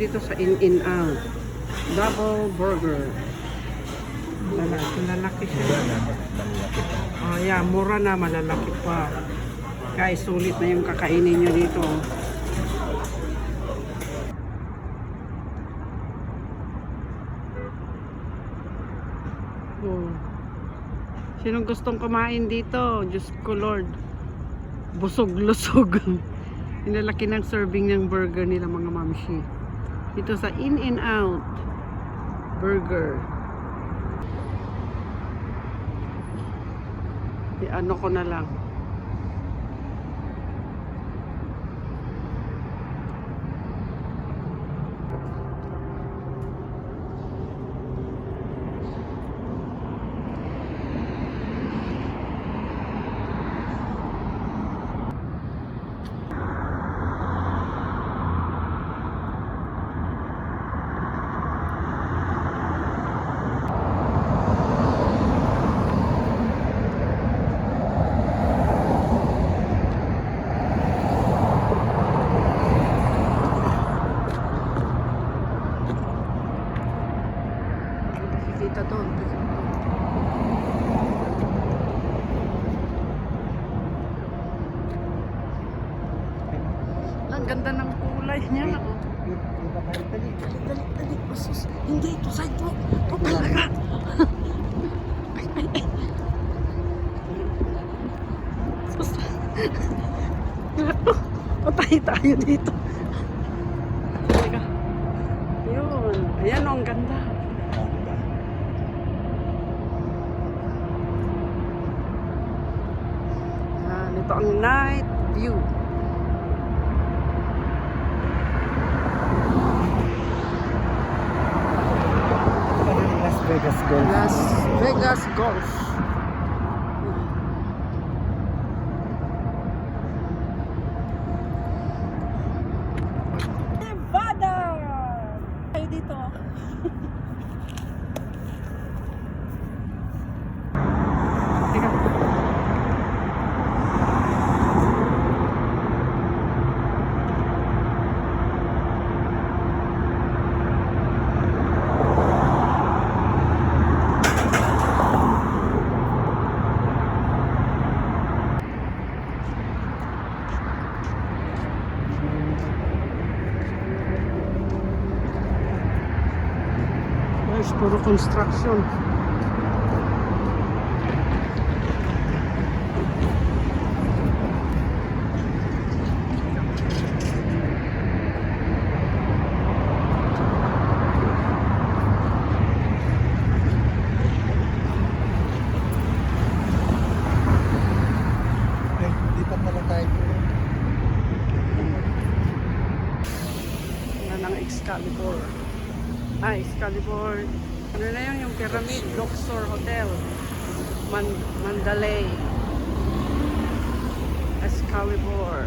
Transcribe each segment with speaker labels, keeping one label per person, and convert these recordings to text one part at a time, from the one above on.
Speaker 1: Dito sa In-N-Out. Double burger. Lalaki, lalaki siya. Oh, yeah, mura na, malalaki pa. Guys, sulit na yung kakainin nyo dito. Oh. Sinong gustong kumain dito? Diyos ko Lord. Busog-lusog. Inalaki ng serving ng burger nila mga mamshi. Dito sa In-N-Out Burger. I-ano ko na lang. Ganda ng kulay niya. oh. Dali, dali, dali. Masus. Hindi, ito sidewalk. Ito talaga. ay, ay, ay. Sus. Patay tayo dito. Teka. Yun. Ayan oh, ang ganda. Yan, ito ang night view.
Speaker 2: Las Vegas Golf.
Speaker 1: Las Vegas Golf. Nevada! Tayo dito. Teka. Guys, puro construction. Ang Excalibur. Ah, Excalibur. Ano na yun? Yung Pyramid Luxor Hotel. Man Mandalay. Excalibur.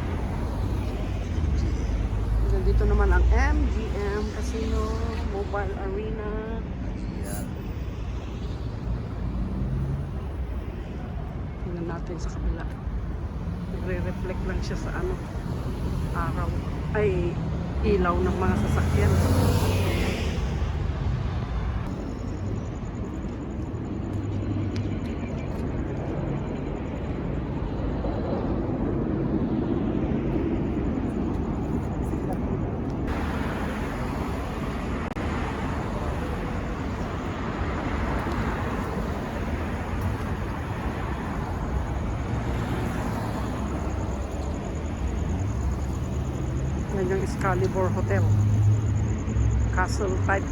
Speaker 1: Then dito naman ang MGM Casino, Mobile Arena. Tingnan natin sa kabila. Nagre-reflect lang siya sa ano, araw. Ay, ilaw ng mga sasakyan. Yan yung Excalibur Hotel. Castle type.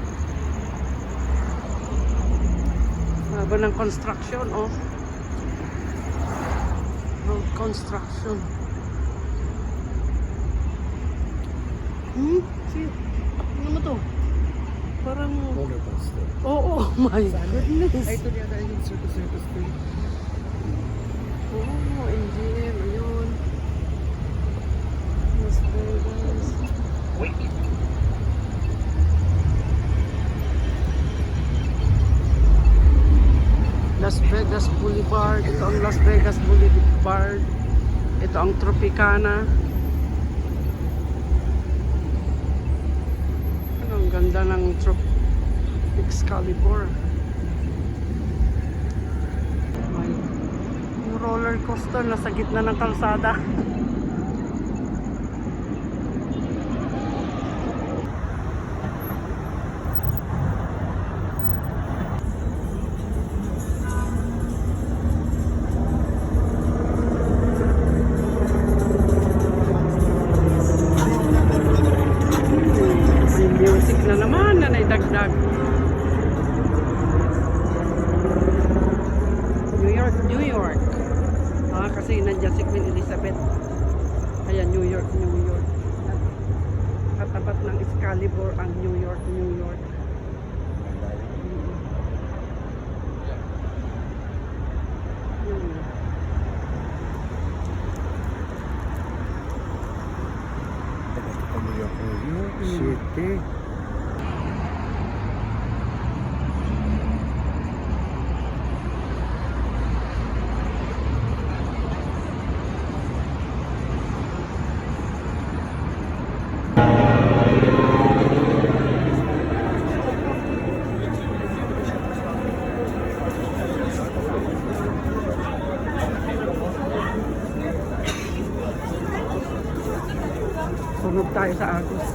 Speaker 1: Haba ng construction, oh. Road construction. Hmm? Si, ano mo to? Parang,
Speaker 2: Roller coaster.
Speaker 1: oh, oh my goodness.
Speaker 2: Ay, ito yata yung Circus Circus 3.
Speaker 1: Oh, MGM, ayun.
Speaker 2: Wait.
Speaker 1: Las Vegas Boulevard. Ito ang Las Vegas Boulevard. Ito ang Tropicana. ang ganda ng truck Excalibur. May roller coaster na sa gitna ng kalsada.
Speaker 2: 7
Speaker 1: Sunog tayo sa Agos.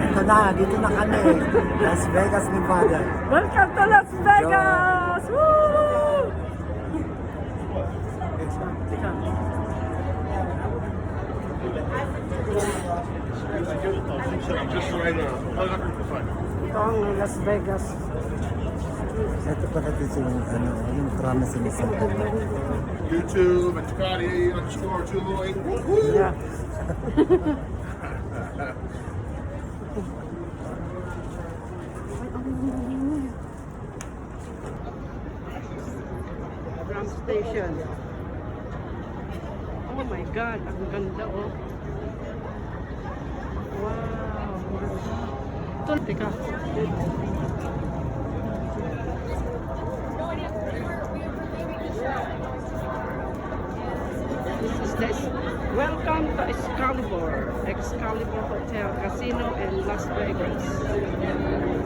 Speaker 2: Ito na, dito na kami. Las Vegas, Nevada.
Speaker 1: Welcome to Las Vegas! Ang Las Vegas.
Speaker 2: Ito pala dito yung, ano, yung tram na sinasabi.
Speaker 3: YouTube and Ducati underscore 208. Woo-hoo!
Speaker 1: Yeah. Ram station. Oh my God, ang ganda oh. Teka. This is. Welcome to Excalibur, Excalibur Hotel, Casino in Las Vegas.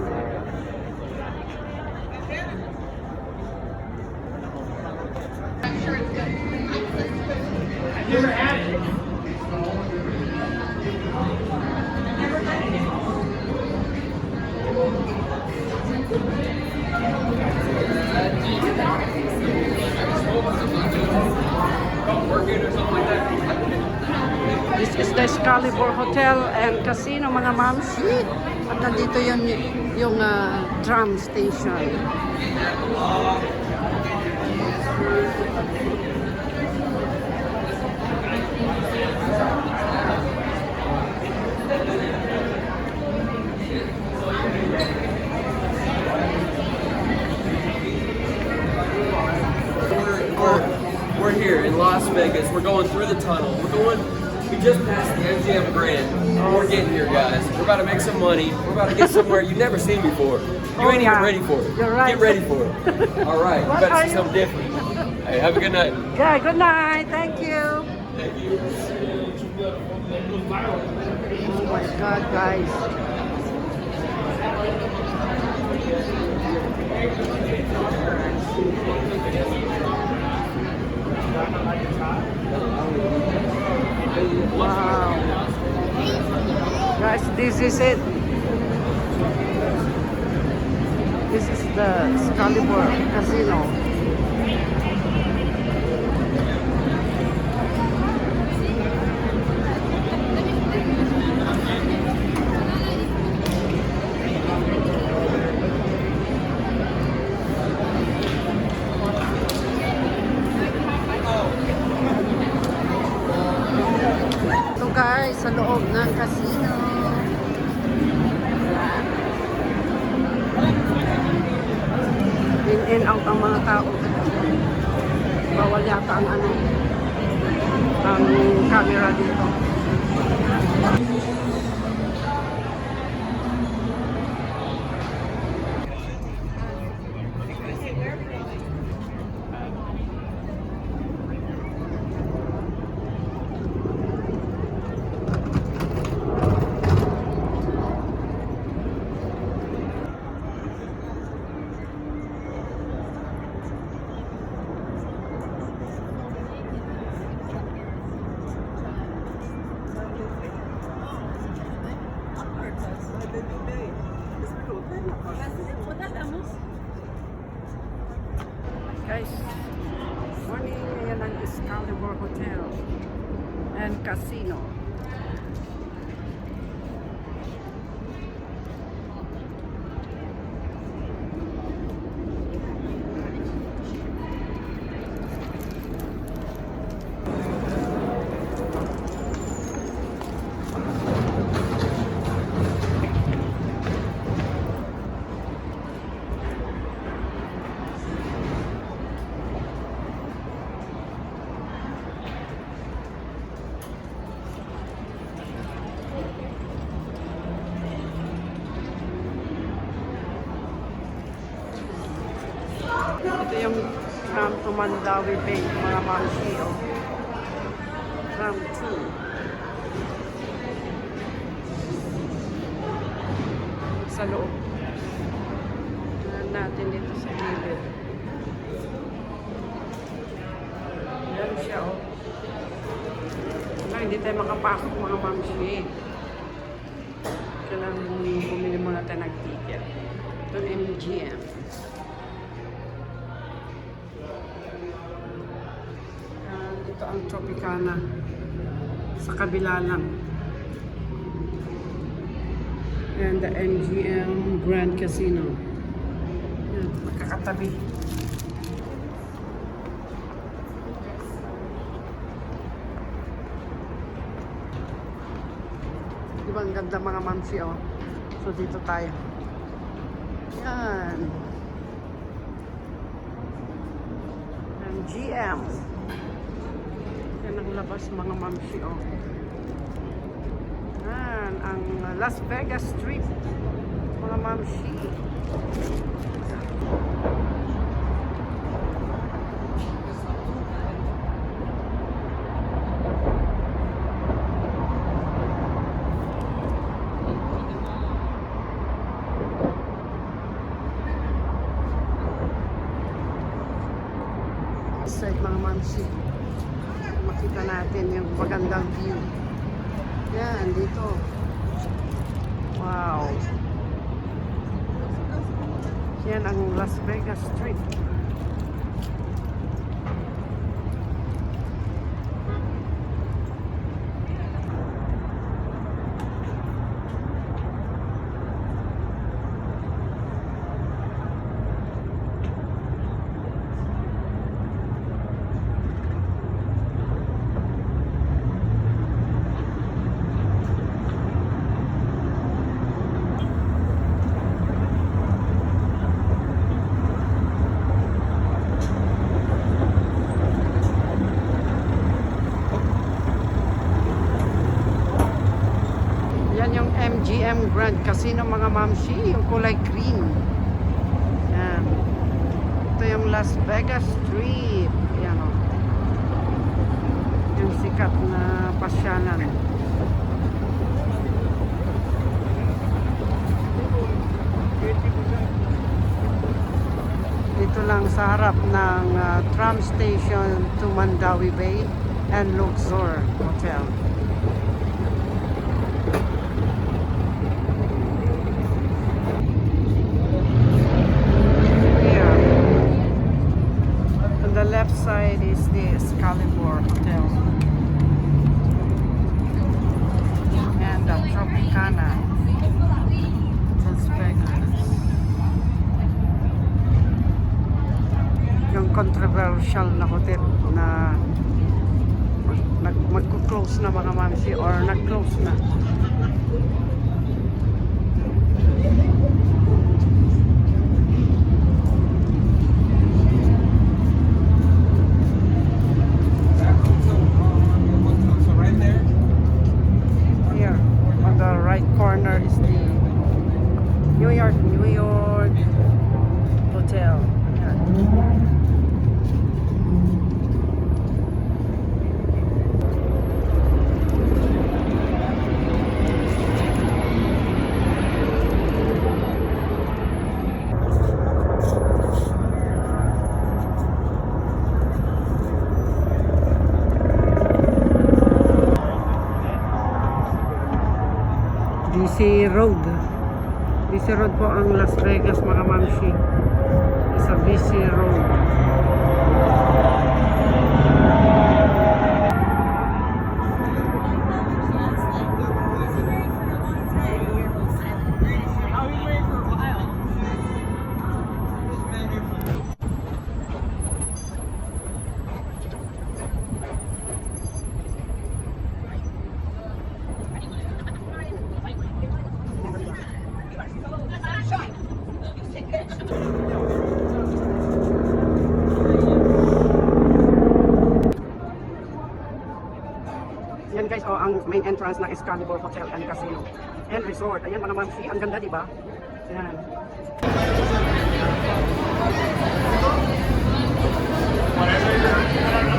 Speaker 1: The Excalibur Hotel and Casino, mga mamsi. At nandito yun yung ah, drum station.
Speaker 4: We're, we're here in Las Vegas. We're going through the tunnel. We're going. We just passed the MGM Grand. We're getting here, guys. We're about to make some money. We're about to get somewhere you've never seen before. You
Speaker 1: Oh,
Speaker 4: ain't
Speaker 1: yeah.
Speaker 4: even ready for it.
Speaker 1: You're right.
Speaker 4: Get ready for it. All right.
Speaker 1: What
Speaker 4: We better see something different. Hey, have a good night.
Speaker 1: Yeah, good night. Thank you.
Speaker 4: Thank you.
Speaker 1: Oh my God, guys. Guys, this is it. This is the Excalibur Casino. Mga tao. Bawal yata ang ano, ang camera dito. Guys, morning, ayan ang Excalibur Hotel and Casino. Ito yung tram to Mandawi Bay, mga mamsi, oh. 2. Sa loob. Tignan natin dito sa gilid. Yan siya, oh. Wala, hindi tayo makapasok mga mamsi. Kailangan bumili, muna tayo ng ticket. Ito MGM. Tropicana. Sa kabila lang. And the MGM Grand Casino. Yan, magkakatabi. Di ba ang ganda mga mamsi oh. So dito tayo. Yan. MGM. Ang labas mga mamsi oh. Yan ang Las Vegas Strip. Mga mamsi. Side mga mamsi. Magandang view. Yan, dito. Wow. Yan ang Las Vegas Strip. Yan yung MGM Grand Casino mga mamsi, yung kulay green. Yan. Ito yung Las Vegas Strip. Yan o. Yung sikat na pasyanan. Dito lang sa harap ng ah, tram station to Mandawi Bay and Luxor Hotel. Here. On the left side is the Excalibur Hotel. And the Tropicana. Las Vegas. Yung controversial na hotel na mag magko-close na mga mamsi or nag-close na. Road. BC Road po ang Las Vegas mga mamshi. Sa BC Road. main entrance ng Excalibur Hotel and Casino and Resort. Ayan, pa naman si ang ganda, di ba? Ayan. Whatever